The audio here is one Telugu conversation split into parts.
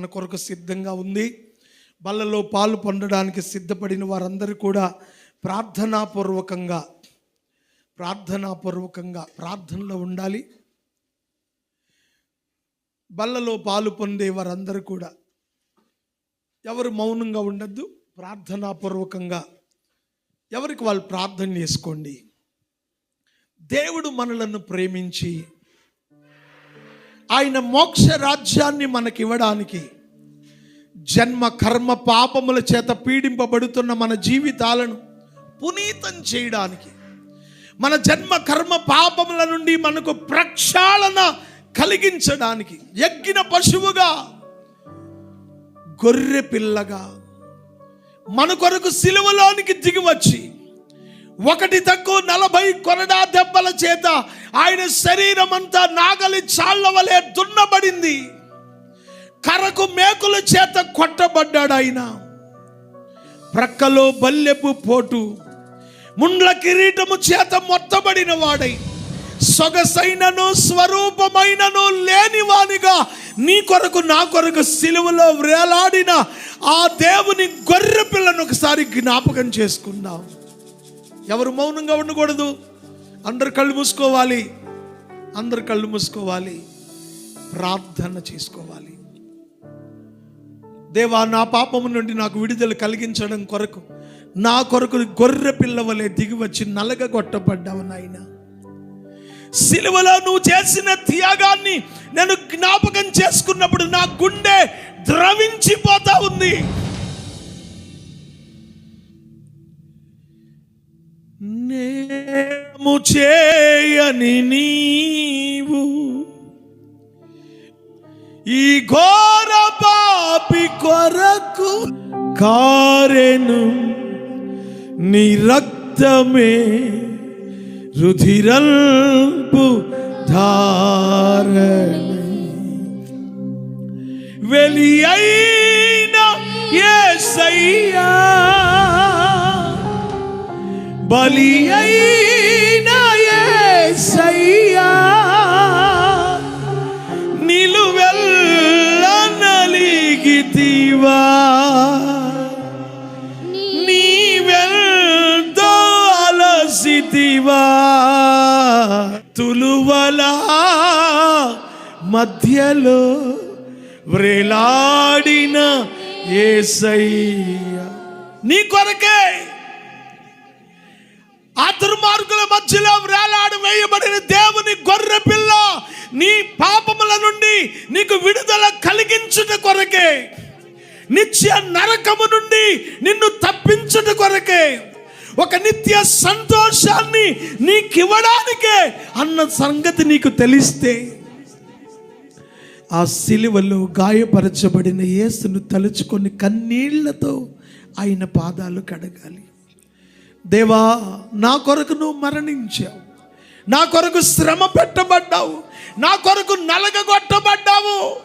మన కొరకు సిద్ధంగా ఉంది. బల్లలో పాలు పొందడానికి సిద్ధపడిన వారందరూ కూడా ప్రార్థనాపూర్వకంగా ప్రార్థనాపూర్వకంగా ప్రార్థనలో ఉండాలి. బల్లలో పాలు పొందే వారందరూ కూడా ఎవరు మౌనంగా ఉండద్దు ప్రార్థనాపూర్వకంగా ఎవరికి వాళ్ళు ప్రార్థన చేసుకోండి. దేవుడు మనలను ప్రేమించి ఆయన మోక్ష రాజ్యాన్ని మనకి ఇవ్వడానికి జన్మ కర్మ పాపముల చేత పీడింపబడుతున్న మన జీవితాలను పునీతం చేయడానికి మన జన్మ కర్మ పాపముల నుండి మనకు ప్రక్షాళన కలిగించడానికి ఎగ్గిన పశువుగా గొర్రె పిల్లగా మన కొరకు సిలువలోనికి దిగి వచ్చి ఒకటి తక్కువ నలభై కొరడా దెబ్బల చేత ఆయన శరీరం అంతా నాగలి చాళ్ళ వలె దున్నబడింది. కరకు మేకుల చేత కొట్టబడ్డాడు ఆయన. ప్రక్కలో బల్లెపు పోటు ముండ్ల కిరీటము చేత మొత్తబడిన వాడై సొగసైనను స్వరూపమైనను లేనివానిగా నీ కొరకు నా కొరకు సిలువలో వేలాడిన ఆ దేవుని గొర్రె పిల్లను ఒకసారి జ్ఞాపకం చేసుకుందాం. ఎవరు మౌనంగా ఉండకూడదు. అందరు కళ్ళు మూసుకోవాలి. అందరు కళ్ళు మూసుకోవాలి. ప్రార్థన చేసుకోవాలి. దేవా నా పాపము నుండి నాకు విడుదల కలిగించడం కొరకు నా కొరకు గొర్రె పిల్లవలే దిగి వచ్చి నలగగొట్టబడ్డావు నాయన. సిలువలో నువ్వు చేసిన త్యాగాన్ని నేను జ్ఞాపకం చేసుకున్నప్పుడు నా గుండె ద్రవించిపోతా ఉంది. నేము చేయని నీవు. ఈ ఘోర పాపి కొరకు కారెను నీ రక్తమే రుధిరల్పు ధారణ. వెలియైన ఏ సయ్యా బలి అయిన నిలువెల్ల నలిగితివా నీవెంతో అలసితివా. తులువలా మధ్యలో వ్రేలాడిన ఏసయ్య. నీ కొరకే ఆ దుర్మార్గుల మధ్యలో వేలాడు వేయబడిన దేవుని గొర్రె పిల్ల నీ పాపముల నుండి నీకు విడుదల కలిగించుట కొరకే. నిత్య నరకము నుండి నిన్ను తప్పించుట కొరకే. ఒక నిత్య సంతోషాన్ని నీకివ్వడానికే అన్న సంగతి నీకు తెలిస్తే ఆ సిలువలో గాయపరచబడిన యేసును తలుచుకొని కన్నీళ్ళతో ఆయన పాదాలు కడగాలి. దేవా నా కొరకు నువ్వు మరణించావు. నా కొరకు శ్రమ పెట్టబడ్డావు. నా కొరకు నలగగొట్టబడ్డావు.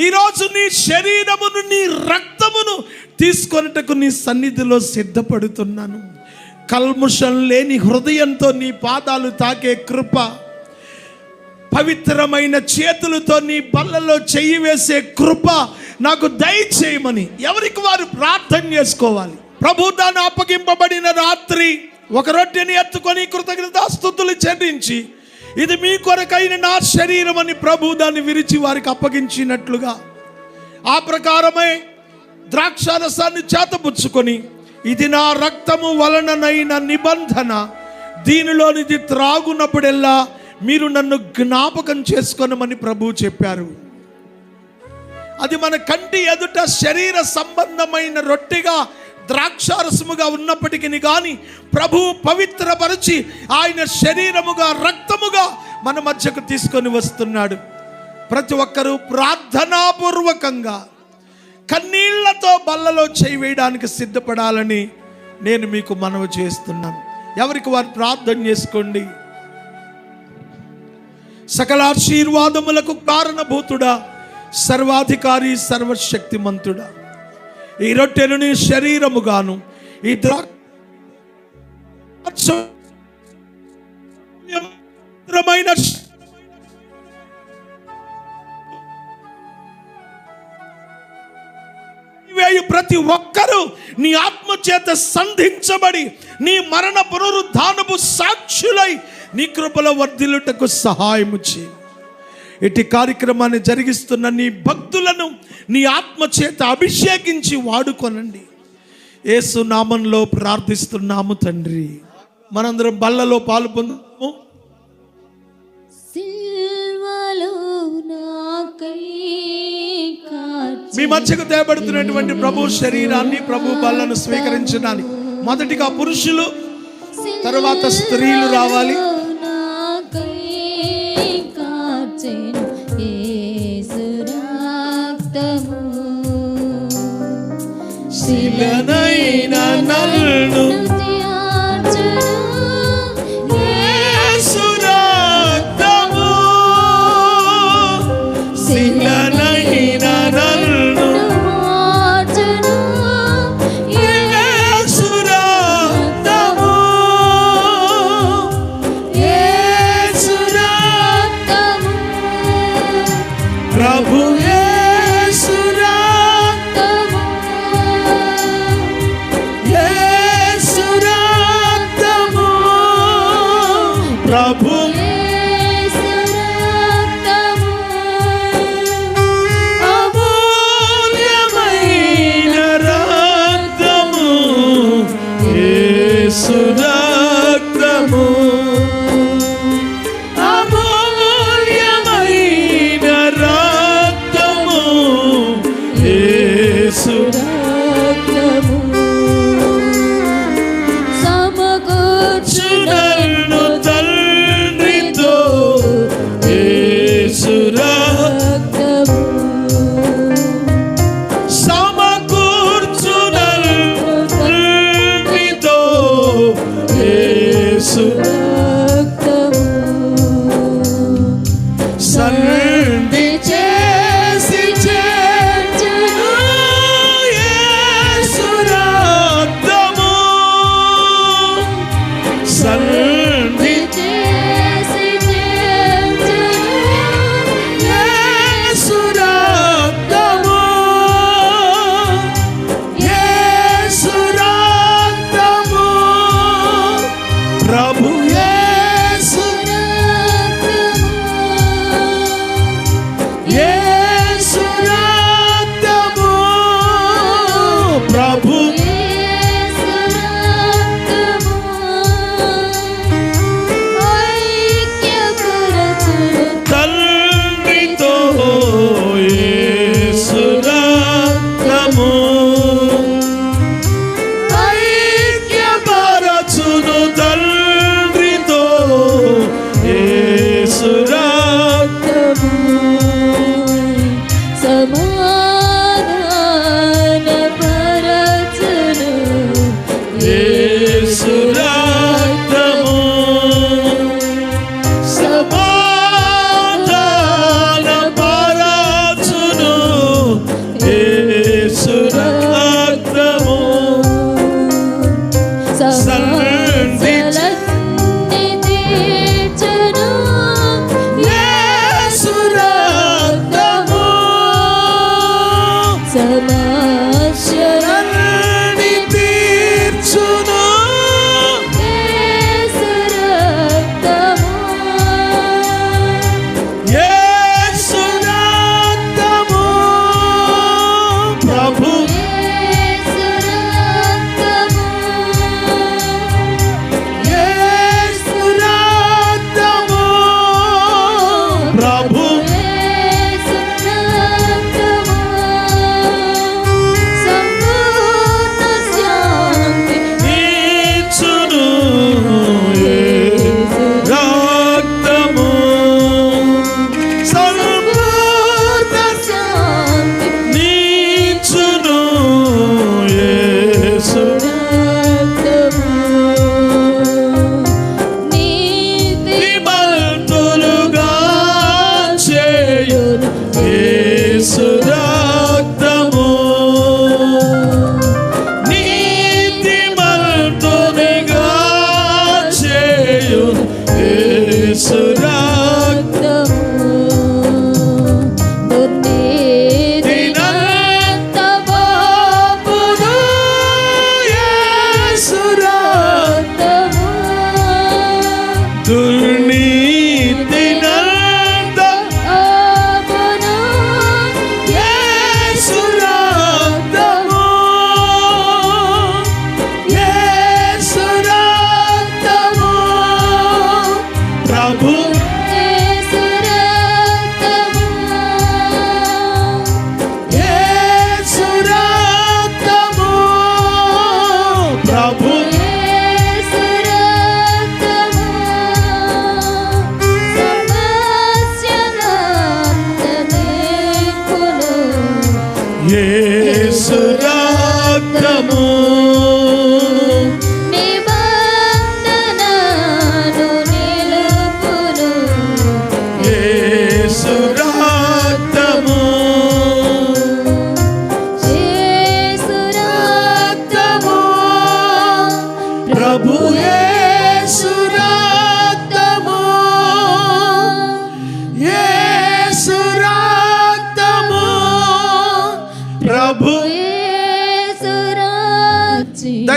ఈరోజు నీ శరీరమును నీ రక్తమును తీసుకొనుటకు నీ సన్నిధిలో సిద్ధపడుతున్నాను. కల్ముషం లేని హృదయంతో నీ పాదాలు తాకే కృప పవిత్రమైన చేతులతో నీ బల్లలో చెయ్యి వేసే కృప నాకు దయచేయమని ఎవరికి వారు ప్రార్థన చేసుకోవాలి? ప్రభు తాను అప్పగింపబడిన రాత్రి ఒక రొట్టెని ఎత్తుకొని కృతజ్ఞతాస్తుతులు చెల్లించి ఇది మీ కొరకైన నా శరీరం అని ప్రభు దాన్ని విరిచి వారికి అప్పగించినట్లుగా ఆ ప్రకారమే ద్రాక్షారసాన్ని చేతపుచ్చుకొని ఇది నా రక్తము వలననైన నిబంధన దీనిలోనిది త్రాగునప్పుడెల్లా మీరు నన్ను జ్ఞాపకం చేసుకొనమని ప్రభు చెప్పారు. అది మన కంటి ఎదుట శరీర సంబంధమైన రొట్టెగా ద్రాక్షారసముగా ఉన్నప్పటికీ కానీ ప్రభు పవిత్రపరిచి ఆయన శరీరముగా రక్తముగా మన మధ్యకు తీసుకొని వస్తున్నాడు. ప్రతి ఒక్కరూ ప్రార్థనాపూర్వకంగా కన్నీళ్ళతో బల్లలో చేయి వేయడానికి సిద్ధపడాలని నేను మీకు మనవి చేస్తున్నాను. ఎవరికి వారు ప్రార్థన చేసుకోండి. సకల ఆశీర్వాదములకు కారణభూతుడా సర్వాధికారి సర్వశక్తిమంతుడా. ఈ రొట్టెను నీ శరీరముగాను. ఈ ద్రాక్షమైన ప్రతి ఒక్కరూ నీ ఆత్మ చేత సంధించబడి నీ మరణ పునరుద్ధానపు సాక్షులై నీ కృపల వర్ధిల్లుటకు సహాయము చేయి. ఇటు కార్యక్రమాన్ని జరిగిస్తున్న నీ భక్తులను నీ ఆత్మ చేత అభిషేకించి వాడుకొనండి. యేసు నామంలో ప్రార్థిస్తున్నాము తండ్రి. మనందరం బల్లలో పాలు మీ మధ్యకు తేబడుతున్నటువంటి ప్రభు శరీరాన్ని ప్రభు బల్లను స్వీకరించడానికి. మొదటిగా పురుషులు తర్వాత స్త్రీలు రావాలి. இதனை நான் நல்னும் to. செய்யும் ஏசு yeah.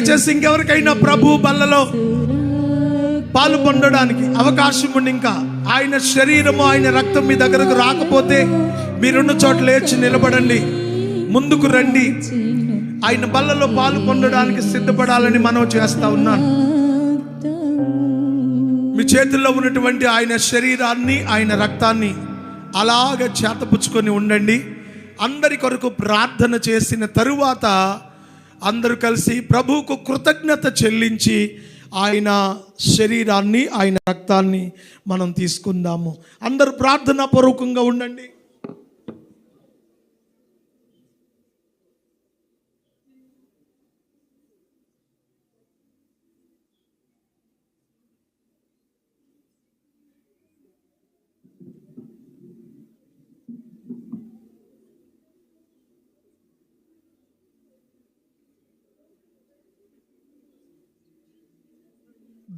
దయచేసి ఇంకెవరికైనా ప్రభు బల్లలో పాలు పొందడానికి అవకాశం ఉండి ఇంకా ఆయన శరీరము ఆయన రక్తం మీ దగ్గరకు రాకపోతే మీరున్న చోట లేచి నిలబడండి. ముందుకు రండి. ఆయన బల్లలో పాలు పొందడానికి సిద్ధపడాలని మనం చేస్తా ఉన్నాను మీ చేతుల్లో ఉన్నటువంటి ఆయన శరీరాన్ని ఆయన రక్తాన్ని అలాగ చేతపుచ్చుకొని ఉండండి. అందరి కొరకు ప్రార్థన చేసిన తరువాత అందరూ కలిసి ప్రభువుకు కృతజ్ఞత చెల్లించి ఆయన శరీరాన్ని ఆయన రక్తాన్ని మనం తీసుకుందాము. అందరూ ప్రార్థనా పూర్వకంగా ఉండండి.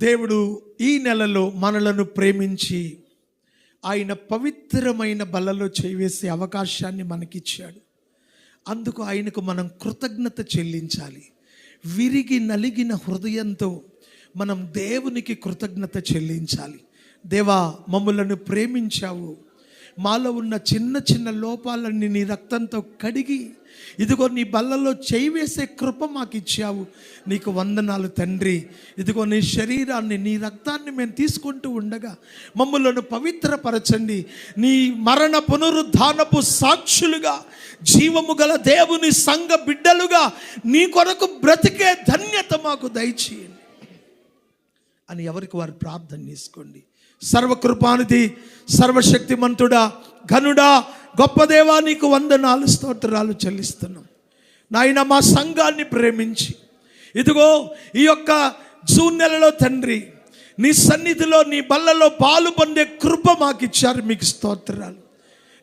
దేవుడు ఈ నెలలో మనలను ప్రేమించి ఆయన పవిత్రమైన బలలో చేవేసే అవకాశాన్ని మనకిచ్చాడు. అందుకు ఆయనకు మనం కృతజ్ఞత చెల్లించాలి. విరిగి నలిగిన హృదయంతో మనం దేవునికి కృతజ్ఞత చెల్లించాలి. దేవా మమ్ములను ప్రేమించావు. మాలో ఉన్న చిన్న చిన్న లోపాలన్నీ నీ రక్తంతో కడిగి ఇదిగో నీ బల్లలో చేయి వేసే కృప మాకు ఇచ్చావు. నీకు వందనాలు తండ్రి. ఇదిగో నీ శరీరాన్ని నీ రక్తాన్ని మేము తీసుకుంటూ ఉండగా మమ్మలను పవిత్రపరచండి. నీ మరణ పునరుద్ధానపు సాక్షులుగా జీవము గల దేవుని సంఘ బిడ్డలుగా నీ కొరకు బ్రతికే ధన్యత మాకు దయచేయండి. అని ఎవరికి వారు ప్రార్థన చేసుకోండి. సర్వకృపానిధి సర్వశక్తిమంతుడా ఘనుడా గొప్ప దేవా నీకు వందనాలు స్తోత్రాలు చెల్లిస్తున్నాం. నాయన మా సంఘాన్ని ప్రేమించి ఇదిగో ఈ యొక్క జూన్ నెలలో తండ్రి నీ సన్నిధిలో నీ బల్లలో పాలు పొందే కృప మాకిచ్చారు మీకు స్తోత్రాలు.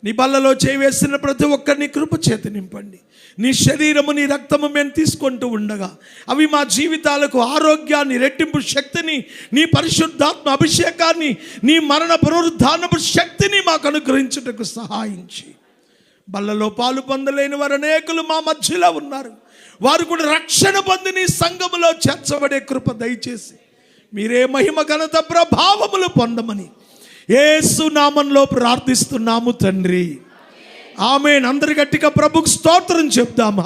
నీ బల్లలో చేవేసిన ప్రతి ఒక్కరిని కృప చేత నింపండి. నీ శరీరము నీ రక్తము మేము తీసుకుంటూ ఉండగా అవి మా జీవితాలకు ఆరోగ్యాన్ని రెట్టింపు శక్తిని నీ పరిశుద్ధాత్మ అభిషేకాన్ని నీ మరణ పునరుద్ధానపు శక్తిని మాకు అనుగ్రహించుటకు సహాయించి. బల్లలో పాలు పొందలేని వారు అనేకులు మా మధ్యలో ఉన్నారు. వారు కూడా రక్షణ పొంది నీ సంఘములో చేర్చబడే కృప దయచేసి మీరే మహిమ ఘనత ప్రభావములు పొందమని ఏసు నామంలో ప్రార్థిస్తున్నాము తండ్రి. ఆమె అందరి గట్టిగా ప్రభుకు స్తోత్రం చెప్దామా?